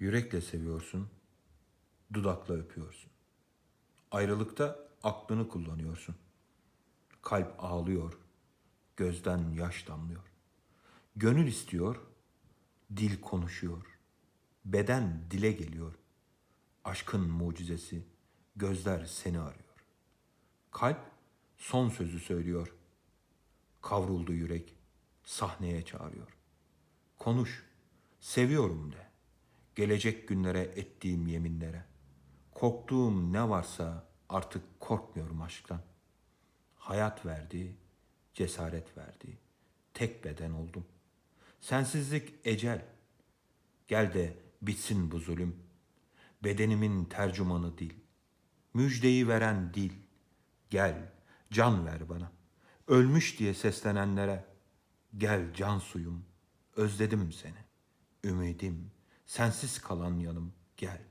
Yürekle seviyorsun, dudakla öpüyorsun. Ayrılıkta aklını kullanıyorsun. Kalp ağlıyor, gözden yaş damlıyor. Gönül istiyor, dil konuşuyor. Beden dile geliyor. Aşkın mucizesi, gözler seni arıyor. Kalp son sözü söylüyor. Kavruldu yürek, sahneye çağırıyor. Konuş, seviyorum de. Gelecek günlere ettiğim yeminlere. Korktuğum ne varsa artık korkmuyorum aşktan. Hayat verdi, cesaret verdi. Tek beden oldum. Sensizlik ecel. Gel de bitsin bu zulüm. Bedenimin tercümanı dil. Müjdeyi veren dil. Gel, can ver bana. Ölmüş diye seslenenlere. Gel can suyum, özledim seni. Ümidim, sensiz kalan yanım, gel.